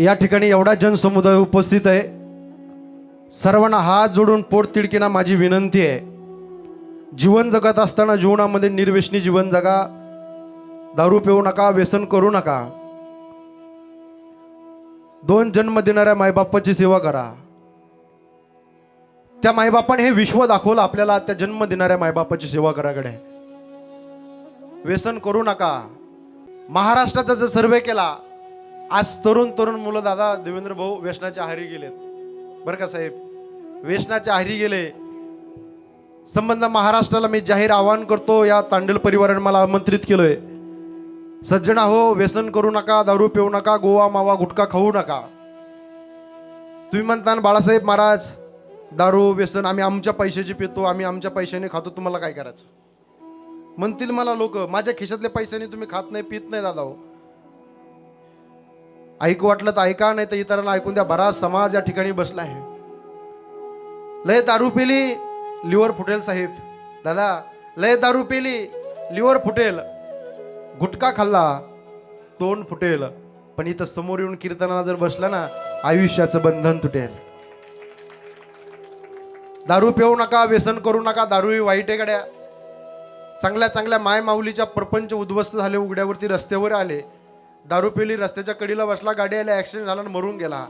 या ठिकाणी एवढा जनसमुदाय उपस्थित आहे. सर्वांना हात जोडून पोट तिडकीना माझी विनंती आहे. जीवन जगत असताना जीवनामध्ये निर्व्यसनी जीवन जगा. दारू पिऊ नका व्यसन करू नका. दोन जन्म देणाऱ्या मायबापाची सेवा करा. त्या मायबापाने हे विश्व दाखवलं आपल्याला त्या जन्म देणाऱ्या मायबापाची सेवा कराकडे व्यसन करू नका. महाराष्ट्राचा जर सर्वे केला आज तरुण तरुण मुलं दादा देवेंद्र भाऊ व्यसनाच्या आहारी गेलेत. बरं का साहेब? व्यसनाच्या आहारी गेले. संबंध महाराष्ट्राला मी जाहीर आवाहन करतो या तांडेल परिवाराने मला आमंत्रित केलंय. सज्जना हो व्यसन करू नका दारू पिऊ नका गोवा मावा गुटखा खाऊ नका. तुम्ही म्हणता बाळासाहेब महाराज दारू व्यसन आम्ही आमच्या पैशाची पितो आम्ही आमच्या पैशाने खातो तुम्हाला काय करायचं? म्हणतील मला लोक माझ्या खिशातल्या पैशाने तुम्ही खात नाही पित नाही दादा हो. ऐकू वाटलं तर ऐका नाही तर इतरांना ऐकून द्या. बराच समाज या ठिकाणी बसला आहे. लय दारू पिली लिव्हर फुटेल साहेब. दादा लय दारू पिली लिव्हर फुटेल. गुटखा खाल्ला तोंड फुटेल. पण इथं समोर येऊन कीर्तनाला जर बसला ना आयुष्याचं बंधन तुटेल. दारू पिऊ नका व्यसन करू नका दारू ही वाईट आहे गड्या. चांगल्या चांगल्या माय माऊलीच्या प्रपंच उद्ध्वस्त झाले उघड्यावरती रस्त्यावर आले. दारू पिली रस्त्याच्या कडीला बसला गाडी आल्या ॲक्सिडेंट झाला आणि मरून गेला.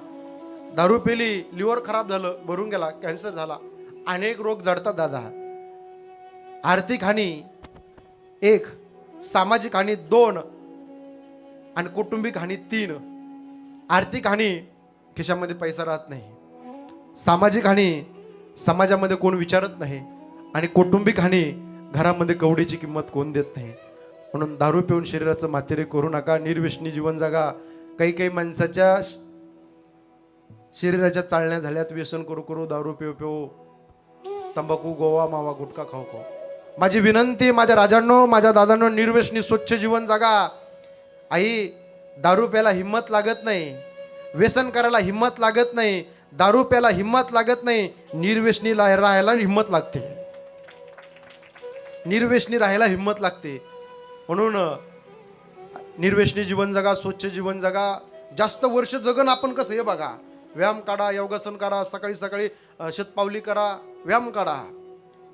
दारू पिली लिव्हर खराब झालं मरून गेला कॅन्सर झाला. अनेक रोग जडतात दादा. आर्थिक हानी एक. सामाजिक हानी दोन. आणि कौटुंबिक हानी तीन. आर्थिक हानी खिशामध्ये पैसा राहत नाही. सामाजिक हानी समाजामध्ये कोण विचारत नाही. आणि कौटुंबिक हानी घरामध्ये कवडीची किंमत कोण देत नाही. म्हणून दारू पिऊन शरीराचं माथेरे करू नका. निर्व्यसनी जीवन जगा. काही काही माणसाच्या शरीराच्या चालण्या झाल्यात. व्यसन करू करू दारू पिऊ पिऊ तंबाखू गोवा मावा गुटखा खाऊ खाऊ. माझी विनंती माझ्या राजांनो माझ्या दादांनो निर्व्यसनी स्वच्छ जीवन जगा. आई दारू प्यायला हिंमत लागत नाही. व्यसन करायला हिंमत लागत नाही. दारू प्यायला हिंमत लागत नाही. निर्व्यसनी राहायला हिंमत लागते. निर्व्यसनी राहायला हिंमत लागते. म्हणून निर्वेशनी जीवन जगा स्वच्छ जीवन जगा. जास्त वर्ष जगन आपण कसं हे बघा. व्यायाम काढा योगासन करा सकाळी सकाळी शतपावली करा व्यायाम काढा.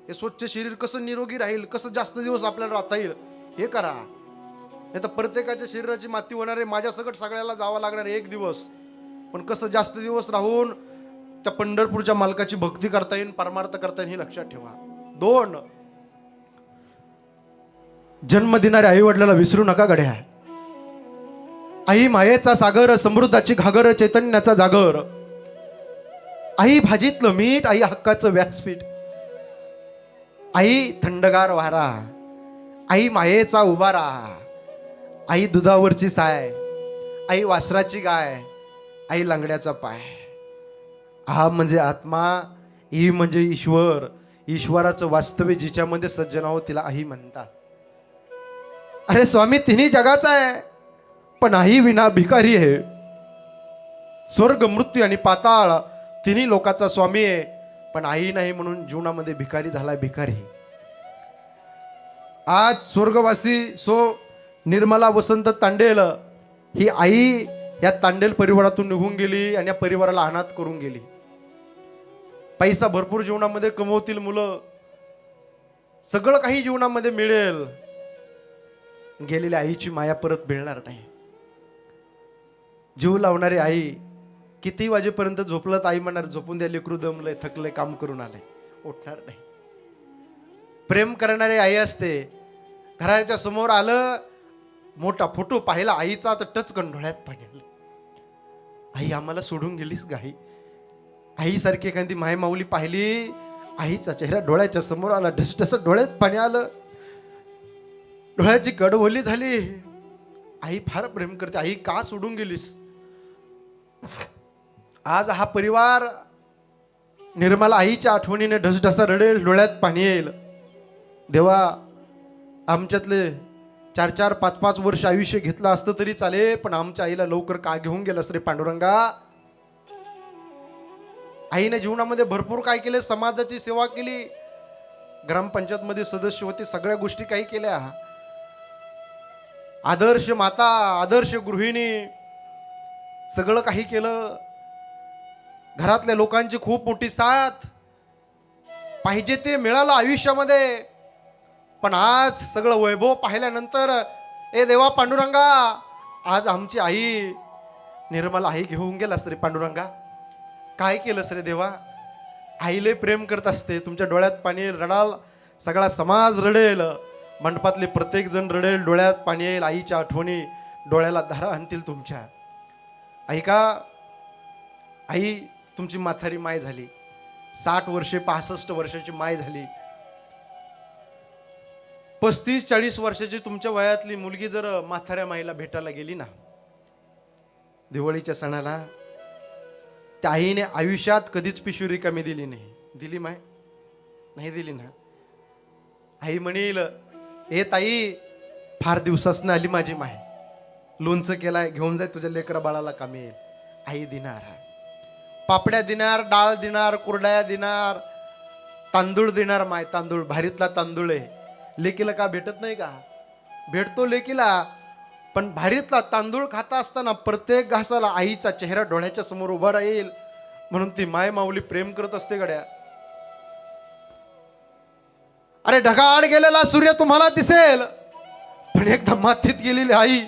हे स्वच्छ शरीर कसं निरोगी राहील कसं जास्त दिवस आपल्याला राहता येईल हे करा. नाही तर प्रत्येकाच्या शरीराची माती होणार आहे माझ्या सगळ्याला जावं लागणार आहे एक दिवस. पण कसं जास्त दिवस राहून त्या पंढरपूरच्या मालकाची भक्ती करता येईल परमार्थ करता येईल हे लक्षात ठेवा. दोन जन्म देणाऱ्या आईवडिलाला विसरू नका गड्या. आई मायेचा सागर समृद्धाची घागर चैतन्याचा जागर. आई भाजीतलं मीठ आई हक्काचं व्यासपीठ. आई थंडगार वारा. आई मायेचा उभारा आई दुधावरची साय. आई वासराची गाय. आई लांगड्याचा पाय. हा म्हणजे आत्मा ही म्हणजे ईश्वर. ईश्वराचं वास्तव्य जिच्यामध्ये सज्जनाव तिला आई म्हणतात. अरे स्वामी तिन्ही जगाचा आहे. पण आई विना भिकारी आहे. स्वर्ग मृत्यू आणि पाताळ तिन्ही लोकाचा स्वामी आहे. पण आई नाही म्हणून जीवनामध्ये भिकारी झालाय भिकारी. आज स्वर्गवासी सो निर्मला वसंत तांडेल ही आई या तांडेल परिवारातून निघून गेली आणि या परिवाराला अनाथ करून गेली. पैसा भरपूर जीवनामध्ये कमवतील मुलं. सगळं काही जीवनामध्ये मिळेल. गेलेल्या आईची माया परत मिळणार नाही. जीव लावणारी आई किती वाजेपर्यंत झोपलं आई म्हणणार झोपून द्या लेकरू दमलंय थकलंय काम करून आलंय. उठणार नाही. प्रेम करणारी आई असते. घराच्या समोर आलं मोठा फोटो पाहिला आईचा तर टच डोळ्यात पाणी आलं. आई आम्हाला सोडून गेलीस गाई आईसारखी एखादी माय माऊली पाहिली आईचा चेहरा डोळ्याच्या समोर आला ढसढस डोळ्यात पाणी आलं. डोळ्याची गडबोली झाली. आई फार प्रेम करते. आई का सोडून गेलीस? आज हा परिवार निर्मला आईच्या आठवणीने ढसढसा रडेल डोळ्यात पाणी येईल. देवा आमच्यातले चार चार पाच पाच वर्ष आयुष्य घेतलं असतं तरी चालेल पण आमच्या आईला लवकर का घेऊन गेलास रे पांडुरंगा? आईने जीवनामध्ये भरपूर काय केले समाजाची सेवा केली. ग्रामपंचायतमध्ये सदस्य होते सगळ्या गोष्टी काही केल्या. आदर्श माता आदर्श गृहिणी सगळं काही केलं. घरातल्या लोकांची खूप मोठी साथ. पाहिजे ते मिळालं आयुष्यामध्ये. पण आज सगळं वैभव पाहिल्यानंतर ए देवा पांडुरंगा आज आमची आई निर्मला आई घेऊन गेलास रे पांडुरंगा. काय केलंस रे देवा? आईले प्रेम करत असते तुमच्या डोळ्यात पाणी रडाल सगळा समाज रडेल. मंडपातले प्रत्येक जण रडेल डोळ्यात पाणी येईल आईच्या आठवणी डोळ्याला धारा आणतील तुमच्या. ऐका आई तुमची माथारी माय झाली. साठ वर्षे पासष्ट वर्षाची माय झाली. पस्तीस चाळीस वर्षाची तुमच्या वयातली मुलगी जर म्हाताऱ्या माईला भेटायला गेली ना दिवाळीच्या सणाला त्या आईने आयुष्यात कधीच पिशवी रिकामी दिली नाही. दिली माय? नाही दिली ना? आई म्हणेल ए ताई फार दिवसासनं आली माझी माय लोणचं केलाय घेऊन जाय तुझ्या लेकरा बाळाला कामी येईल. आई दिनार पापड्या दिनार डाळ दिनार कुरड्या दिनार तांदूळ देणार माय तांदूळ भारीतला तांदूळ आहे. लेकीला का भेटत नाही का? भेटतो लेकीला पण भारीतला तांदूळ खाता असताना प्रत्येक घासाला आईचा चेहरा डोळ्याच्या समोर उभा राहील. म्हणून ती माय माऊली प्रेम करत असते गड्या. अरे ढगाआड गेलेला सूर्य तुम्हाला दिसेल. पण एकदा मातीत गेलेली आई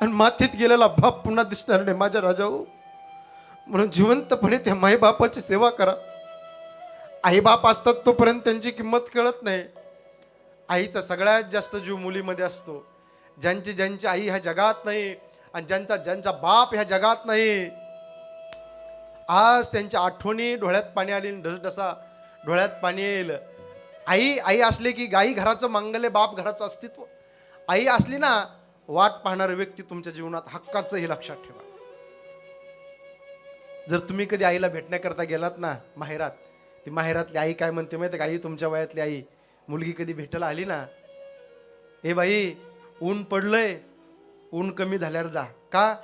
आणि मातीत गेलेला बाप पुन्हा दिसणार नाही माझ्या राजाऊ म्हणून जिवंतपणे त्या माईबापाची सेवा करा. आईबाप असतात तोपर्यंत त्यांची किंमत कळत नाही. आईचा सगळ्यात जास्त जीव मुलीमध्ये असतो. ज्यांची ज्यांची आई ह्या जगात नाही आणि ज्यांचा ज्यांचा बाप ह्या जगात नाही. आज त्यांच्या आठवणी डोळ्यात पाणी आली ढसढसा डोळ्यात पाणी येईल. आई आई असले की गाई घराचं मांगल्य बाप घराचं अस्तित्व. आई असली ना वाट पाहणारा व्यक्ती तुमच्या जीवनात हक्काचं हे लक्षात ठेवा. जर तुम्ही कधी आईला भेटण्याकरता गेलात ना माहेरात ती माहेरातली आई काय म्हणते माहिती का? आई तुमच्या वयातली आई. मुलगी कधी भेटायला आली ना हे बाई ऊन पडलंय. ऊन कमी झाल्यावर जा. का?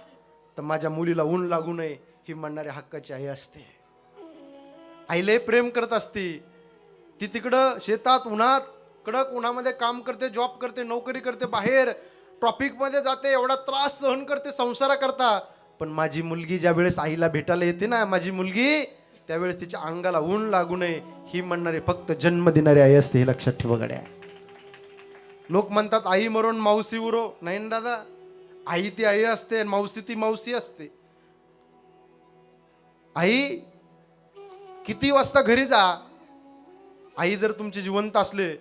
तर माझ्या मुलीला ऊन लागू नये ही म्हणणारी हक्काची आई असते. आईले प्रेम करत असते. ती तिकडं शेतात उन्हात कडक उन्हामध्ये काम करते जॉब करते नोकरी करते बाहेर ट्रॉफिकमध्ये जाते एवढा त्रास सहन करते संसाराकरता पण माझी मुलगी ज्या वेळेस आईला भेटायला येते ना माझी मुलगी त्यावेळेस तिच्या अंगाला ऊन लागू नये ही म्हणणारी फक्त जन्म देणारी आई असते हे लक्षात ठेवा गड्या. लोक म्हणतात आई मरून मावशी उरो. नाही ना दादा? आई ती आई असते मावसी मावशी ती मावशी असते. आई किती वाजता घरी जा? आई जर तुमची जिवंत असले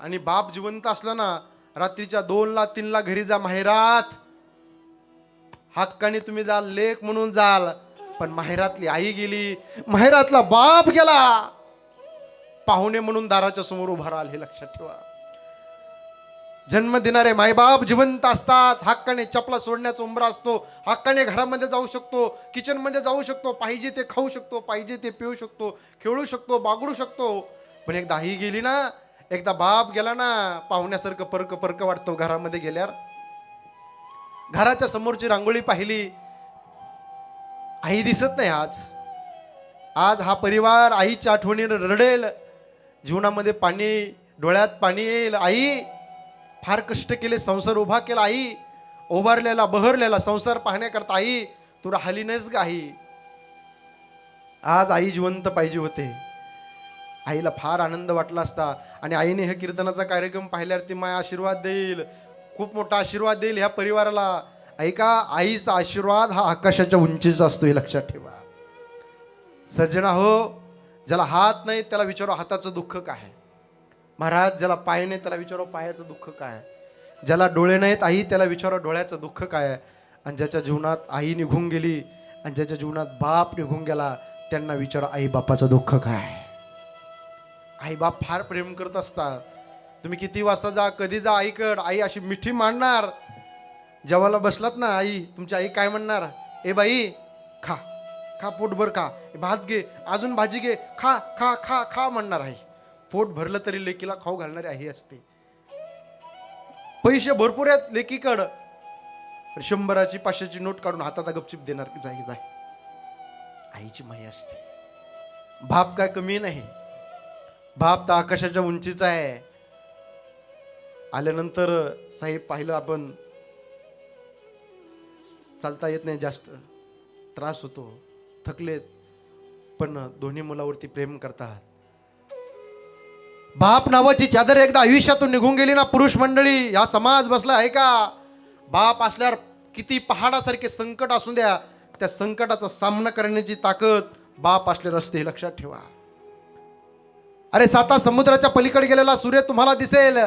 आणि बाप जिवंत असला ना रात्रीच्या दोनला तीनला घरी जा माहेरात. हक्काने तुम्ही जाल लेख म्हणून जाल पण माहेरातली आई गेली माहेरातला बाप गेला. पाहुणे म्हणून दाराच्या समोर उभा राहाल हे लक्षात ठेवा. जन्म देणारे मायबाप जिवंत असतात हक्काने चपला सोडण्याचा उमरा असतो हक्काने घरामध्ये जाऊ शकतो किचनमध्ये जाऊ शकतो पाहिजे ते खाऊ शकतो पाहिजे ते पिऊ शकतो खेळू शकतो बागडू शकतो. पण एकदा आई गेली ना एकदा बाप गेला ना पाहुण्यासारखं परक परक वाटतो घरामध्ये गेल्यावर. घराच्या समोरची रांगोळी पाहिली. आई दिसत नाही आज. आज हा परिवार आईच्या आठवणीने रडेल. जीवनामध्ये पाणी डोळ्यात पाणी येईल. आई फार कष्ट केले संसार उभा केला. आई उभारलेला बहरलेला संसार पाहण्याकरता आई तू राहिली नाहीस ग आई. आज आई जिवंत पाहिजे होते. आईला फार आनंद वाटला असता. आणि आईने हे कीर्तनाचा कार्यक्रम पाहिल्यावर ती माय आशीर्वाद देईल. खूप मोठा आशीर्वाद देईल ह्या परिवाराला. ऐका आईचा आशीर्वाद हा आकाशाच्या उंचीचा असतो हे लक्षात ठेवा. सज्जना हो ज्याला हात नाही त्याला विचारो हाताचं दुःख काय महाराज ज्याला पाय नाही त्याला विचारो पायाचं दुःख काय ज्याला डोळे नाहीत आई त्याला विचारो डोळ्याचं दुःख काय आणि ज्याच्या जीवनात आई निघून गेली आणि ज्याच्या जीवनात बाप निघून गेला त्यांना विचारा आई बापाचं दुःख काय आई बाप फार प्रेम करत असतात. तुम्ही किती वाजता जा कधी जा आईकड आई अशी मिठी मांडणार. जेवायला बसलात ना आई तुमची आई काय म्हणणार? ए बाई खा खा पोटभर खा. भात घे अजून भाजी घे. खा खा खा खा म्हणणार आई पोट भरलं तरी लेकीला खाऊ घालणारी आई असते. पैसे भरपूर आहेत लेकीकडं. शंभराची पाचशेची नोट काढून हातात गपचिप देणार की जाई. जाय आईची माई असते. बाप काय कमी नाही. बाप तर आकाशाच्या उंचीचा आहे. आल्यानंतर साहेब पाहिलं आपण चालता येत नाही जास्त. त्रास होतो. थकलेत. पण दोन्ही मुलावरती प्रेम करतात. बाप नावाची चादर एकदा आयुष्यातून निघून गेली ना पुरुष मंडळी हा समाज बसला आहे का? बाप असल्यावर किती पहाडासारखे संकट असू द्या त्या संकटाचा सामना करण्याची ताकद बाप असले रस्ते हे लक्षात ठेवा. अरे साता समुद्राच्या पलीकडे गेलेला सूर्य तुम्हाला दिसेल.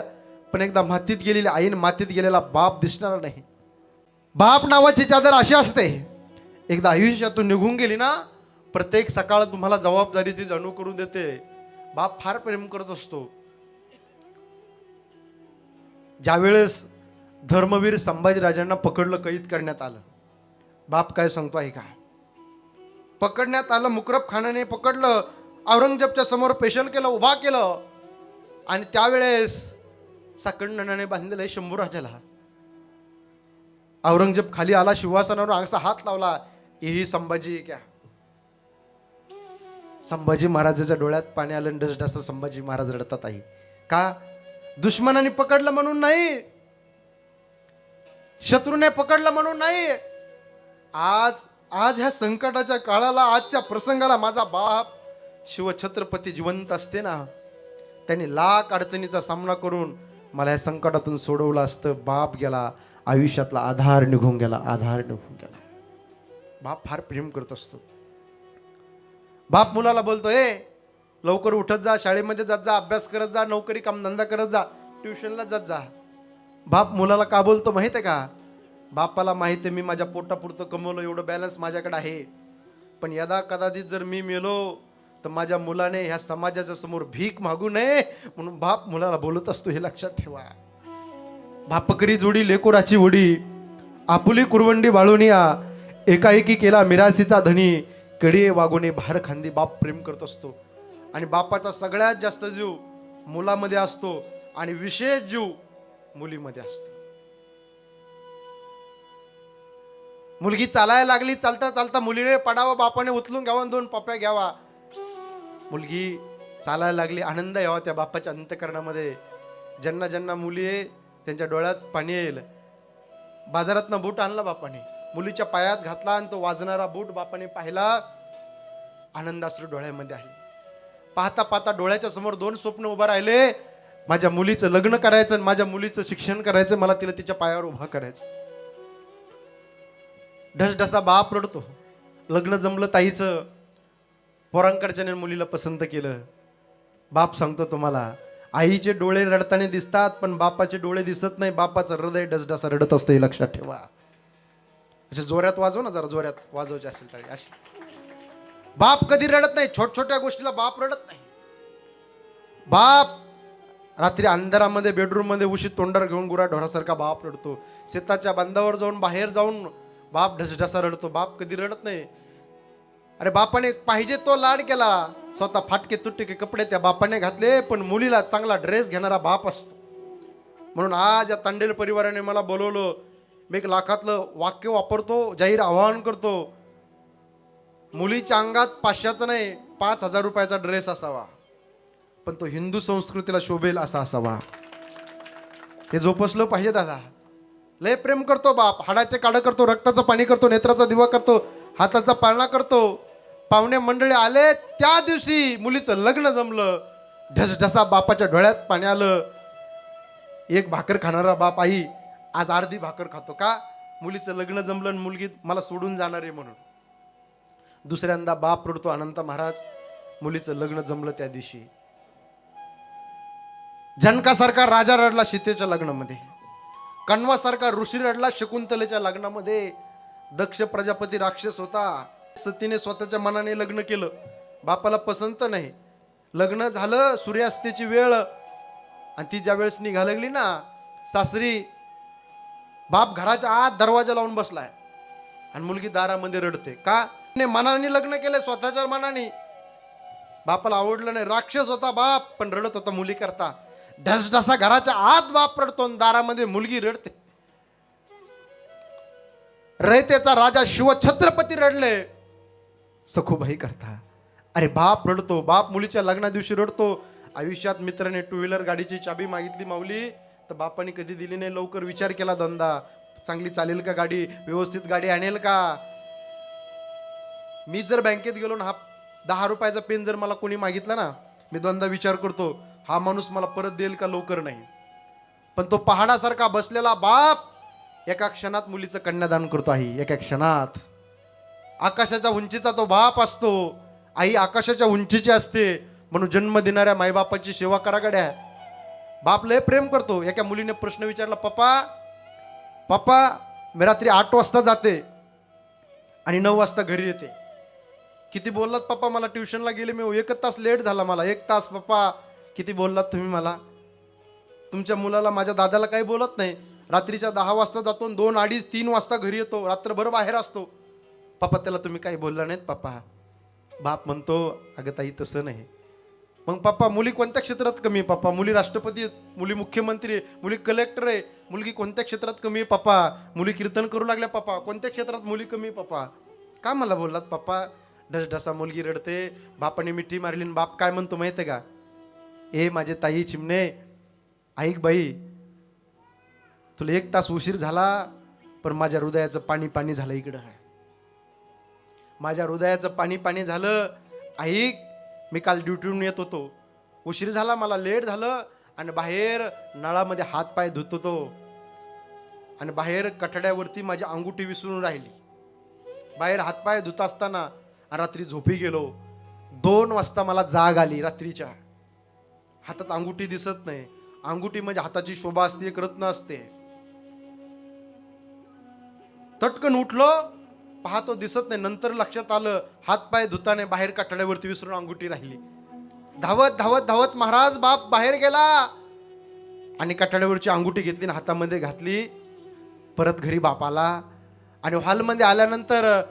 पण एकदा मातीत गेलेली आईन मातीत गेलेला बाप दिसणार नाही. बाप नावाची चादर अशी असते. एकदा आयुष्यातून निघून गेली ना प्रत्येक सकाळ तुम्हाला जबाबदारी ती जाणू करून देते. बाप फार प्रेम करत असतो. ज्यावेळेस धर्मवीर संभाजीराजांना पकडलं कैद करण्यात आलं. बाप काय सांगतो आहे का पकडण्यात आलं मुकरब खानाने पकडलं औरंगजेबच्या समोर पेशल केलं उभा केलं. आणि त्यावेळेस साकंडनाने बांधलेलं आहे शंभू राजाला. औरंगजेब खाली आला शिवासनावर असा हात लावला. ही संभाजी क्या? संभाजी महाराजाच्या डोळ्यात पाणी आलं डसडस संभाजी महाराज रडतात आहे का? दुश्मनाने पकडलं म्हणून नाही. शत्रूने पकडलं म्हणून नाही. आज आज ह्या संकटाच्या काळाला आजच्या प्रसंगाला माझा बाप शिवछत्रपती जिवंत असते ना त्यांनी लाख अडचणीचा सामना करून मला या संकटातून सोडवलं असतं. बाप गेला आयुष्यातला आधार निघून गेला आधार निघून गेला. बाप फार प्रेम करत असतो. बाप मुलाला बोलतो ए लवकर उठत जा शाळेमध्ये जात जा अभ्यास करत जा नोकरी कामधंदा करत जा ट्युशनला जात जा. बाप मुलाला का बोलतो माहीत आहे का? बापाला माहिती आहे मी माझ्या पोटापुरतं कमवलं एवढं बॅलन्स माझ्याकडे आहे. पण यदा कदाचित जर मी मेलो तर माझ्या मुलाने ह्या समाजाच्या समोर भीक मागू नये म्हणून बाप मुलाला बोलत असतो हे लक्षात ठेवा. भापकरी जोडी लेकोराची वडी आपुली कुरवंडी बाळूनिया एकाएकी केला मिरासीचा धनी कडे वागोने भार खांदी बाप प्रेम करत असतो. आणि बापाचा सगळ्यात जास्त जीव मुलामध्ये असतो आणि विशेष जीव मुलीमध्ये असतो. मुलगी चालायला लागली चालता चालता मुलीने पडावा बापाने उचलून घ्यावा आणि दोन पप्या घ्यावा. मुलगी चालायला लागली आनंद यावा त्या बापाच्या अंतकरणामध्ये. ज्यांना ज्यांना मुली आहे त्यांच्या डोळ्यात पाणी येईल. बाजारातनं बूट आणला बापाने मुलीच्या पायात घातला आणि तो वाजणारा बूट बापाने पाहिला. आनंदाश्रू डोळ्यामध्ये आहे. पाहता पाहता डोळ्याच्या समोर दोन स्वप्न उभं राहिले. माझ्या मुलीचं लग्न करायचं आणि माझ्या मुलीचं शिक्षण करायचं मला तिला तिच्या पायावर उभा करायचं. ढसढसा बाप रडतो. लग्न जमलं ताईचं. पोरांकडच्याने मुलीला पसंत केलं. बाप सांगतो तुम्हाला आईचे डोळे रडताना दिसतात पण बापाचे डोळे दिसत नाही. बापाचं हृदय डसडसा रडत असतं हे लक्षात ठेवा. असे जोऱ्यात वाजव ना जरा जोऱ्यात वाजवायचे असेल तरी. अशी. बाप कधी रडत नाही छोट छोट्या गोष्टीला बाप रडत नाही. बाप रात्री अंधारामध्ये बेडरूममध्ये उशीत घेऊन गुरा ढोरासारखा बाप रडतो. शेताच्या बांधावर जाऊन बाहेर जाऊन बाप ढसढसा रडतो. बाप कधी रडत नाही. अरे बापाने पाहिजे तो लाड केला. स्वतः फाटके तुटके कपडे त्या बापाने घातले पण मुलीला चांगला ड्रेस घेणारा बाप असतो. म्हणून आज या तांडेल परिवाराने मला बोलवलं मी एक लाखातलं वाक्य वापरतो जाहीर आवाहन करतो. मुलीच्या अंगात पाचशेचा नाही पाच हजार रुपयाचा ड्रेस असावा. पण तो हिंदू संस्कृतीला शोभेल असा असावा. हे जोपसलं पाहिजे दादा. लय प्रेम करतो बाप. हाडाचे काढ करतो रक्ताचं पाणी करतो नेत्राचा दिवा करतो हाताचा पाळणा करतो. पाहुणे मंडळी आले. त्या दिवशी मुलीचं लग्न जमलं. ढसढसा बापाच्या डोळ्यात पाणी आलं. एक भाकर खाणारा बाप आई आज अर्धी भाकर खातो का? मुलीचं लग्न जमलं आणि मुलगी मला सोडून जाणार आहे म्हणून. दुसऱ्यांदा बाप रडतो अनंत महाराज मुलीचं लग्न जमलं त्या दिवशी. जनकासारखा राजा रडला सीतेच्या लग्नामध्ये. कण्वासारखा ऋषी रडला शकुंतलेच्या लग्नामध्ये. दक्ष प्रजापती राक्षस होता. सतीने स्वतःच्या मनाने लग्न केलं. बापाला पसंत नाही. लग्न झालं सूर्यास्तेची वेळ. आणि ती ज्या वेळेस निघा लागली ना सासरी बाप घराच्या आत दरवाजा लावून बसलाय. आणि मुलगी दारामध्ये रडते. का? तिने मनाने लग्न केलं स्वतःच्या मनाने. बापाला आवडलं नाही. राक्षस होता बाप पण रडत होता मुली करता. ढसढसा घराच्या आत बाप रडतो आणि दारामध्ये मुलगी रडते. रयतेचा राजा शिव छत्रपती रडले. सखूबाई करता. अरे बाप रडतो बाप मुलीच्या लग्ना दिवशी रडतो. आयुष्यात मित्राने टू व्हीलर गाडीची चाबी मागितली माऊली तर बापाने कधी दिली नाही लवकर विचार केला धंदा. चांगली चालेल का गाडी? व्यवस्थित गाडी आणेल का? मी जर बँकेत गेलो ना हा दहा रुपयाचा पेन जर मला कोणी मागितला ना मी दोनदा विचार करतो हा माणूस मला परत देईल का लवकर नाही? पण तो पहाडासारखा बसलेला बाप एका क्षणात मुलीचं कन्यादान करतो आहे एका क्षणात. आकाशाच्या उंचीचा तो बाप असतो. आई आकाशाच्या उंचीची असते. म्हणून जन्म देणाऱ्या मायबापाची सेवा करा गड्या. बाप लय प्रेम करतो. एका मुलीने प्रश्न विचारला पप्पा पप्पा मी रात्री आठ वाजता जाते आणि नऊ वाजता घरी येते. किती बोललात पप्पा मला? ट्युशनला गेले मी. एकच तास लेट झाला मला. एक तास पप्पा. किती बोललात तुम्ही मला? तुमच्या मुलाला माझ्या दादाला काही बोलत नाही. रात्रीच्या दहा वाजता जातो दोन अडीच तीन वाजता घरी येतो. रात्रभर बाहेर असतो. पप्पा त्याला तुम्ही काही बोलला नाहीत पप्पा बाप म्हणतो अगं ताई तसं नाही. मग पप्पा मुली कोणत्या क्षेत्रात कमी आहे? पप्पा मुली राष्ट्रपती आहेत मुली मुख्यमंत्री आहे मुली कलेक्टर आहे मुलगी कोणत्या क्षेत्रात कमी आहे पप्पा मुली कीर्तन करू लागल्या पप्पा कोणत्या क्षेत्रात मुली कमी आहे पप्पा का मला बोललात पप्पा ढसढसा मुलगी रडते बापाने मिठी मारली आणि बाप काय म्हणतो माहिती आहे का? ए माझे ताई चिमणे ऐक बाई तुला एक तास उशीर झाला पण माझ्या हृदयाचं पाणी पाणी झालं इकडं माझ्या हृदयाचं पाणी पाणी झालं. ऐक मी काल ड्युटीहून येत होतो. उशीर झाला मला लेट झालं आणि बाहेर नळामध्ये हात पाय धुत होतो. आणि बाहेर कठड्यावरती माझी अंगुठी विसरून राहिली. बाहेर हातपाय धुत असताना रात्री झोपी गेलो. दोन वाजता मला जाग आली रात्रीच्या. हातात अंगुठी दिसत नाही. अंगुठी म्हणजे हाताची शोभा असते एक रत्न असते. तटकन उठलो. पाहतो दिसत नाही. नंतर लक्षात आलं हातपाय धुताने बाहेर काठड्यावरती विसरून अंगुठी राहिली. धावत धावत धावत महाराज बाप बाहेर गेला. आणि काठड्यावरची अंगुठी घेतली आणि हातामध्ये घातली. परत घरी बाप आला. आणि हॉलमध्ये आल्यानंतर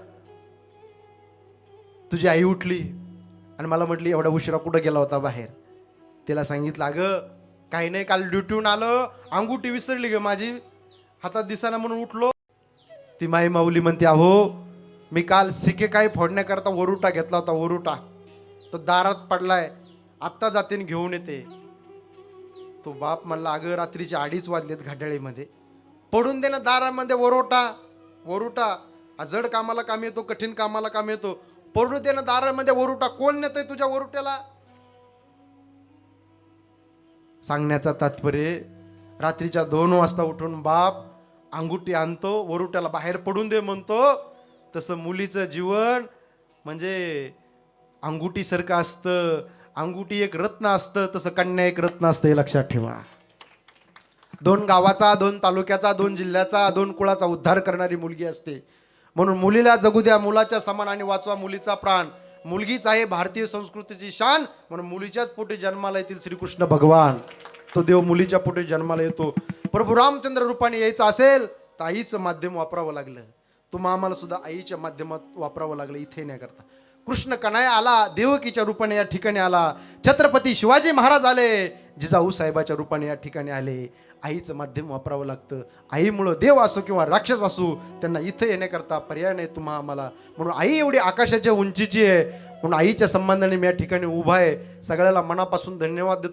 तुझी आई उठली. आणि मला म्हटली एवढा उशिरा कुठं गेला होता बाहेर? तिला सांगितलं अगं काही नाही काल ड्युटीहून आलं. अंगुठी विसरली ग माझी. हातात दिसाना म्हणून उठलो. ती माई माऊली म्हणते अहो मी काल सिके काही फोडण्याकरता वरुटा घेतला होता वरुटा. तो दारात पडलाय. आत्ता जातीन घेऊन येते. तो बाप म्हणला अगं रात्रीचे अडीच वाजलेत घड्याळीमध्ये. पडून दे ना दारामध्ये वरोटा. वरुटा हा जड कामाला काम येतो कठीण कामाला काम येतो. पडू दे ना दारामध्ये वरुटा. कोण नेतोय तुझ्या वरुट्याला? सांगण्याचा तात्पर्य रात्रीच्या दोन वाजता उठून बाप अंगुठी आणतो वरुट्याला बाहेर पडून दे म्हणतो. तसं मुलीचं जीवन म्हणजे अंगुठीसारखं असतं. अंगुठी एक रत्न असतं तसं कन्या एक रत्न असतं हे लक्षात ठेवा. दोन गावाचा दोन तालुक्याचा दोन जिल्ह्याचा दोन कुळाचा उद्धार करणारी मुलगी असते. म्हणून मुलीला जगू द्या मुलाच्या समान आणि वाचवा मुलीचा प्राण. मुलगीच आहे भारतीय संस्कृतीची शान. म्हणून मुलीच्याच पोटी जन्माला येतील श्रीकृष्ण भगवान. तो देव मुलीच्या पोटी जन्माला येतो. प्रभू रामचंद्र रूपाने यायचं असेल तर आईचं माध्यम वापरावं लागलं. तुम्हा आम्हाला सुद्धा आईच्या माध्यमात वापरावं लागलं. इथे नाही करता. कृष्ण कनाय आला देवकीच्या रूपाने या ठिकाणी आला. छत्रपती शिवाजी महाराज आले जिजाऊ साहेबाच्या रूपाने या ठिकाणी आले. आईचं माध्यम वापरावं लागतं. आईमुळं देव असो किंवा राक्षस असो त्यांना इथं येण्याकरता पर्याय नाही तुम्हा आम्हाला म्हणून आई एवढी आकाशाच्या उंचीची आहे. म्हणून आईच्या संबंधाने मी या ठिकाणी उभा आहे. सगळ्याला मनापासून धन्यवाद देतो.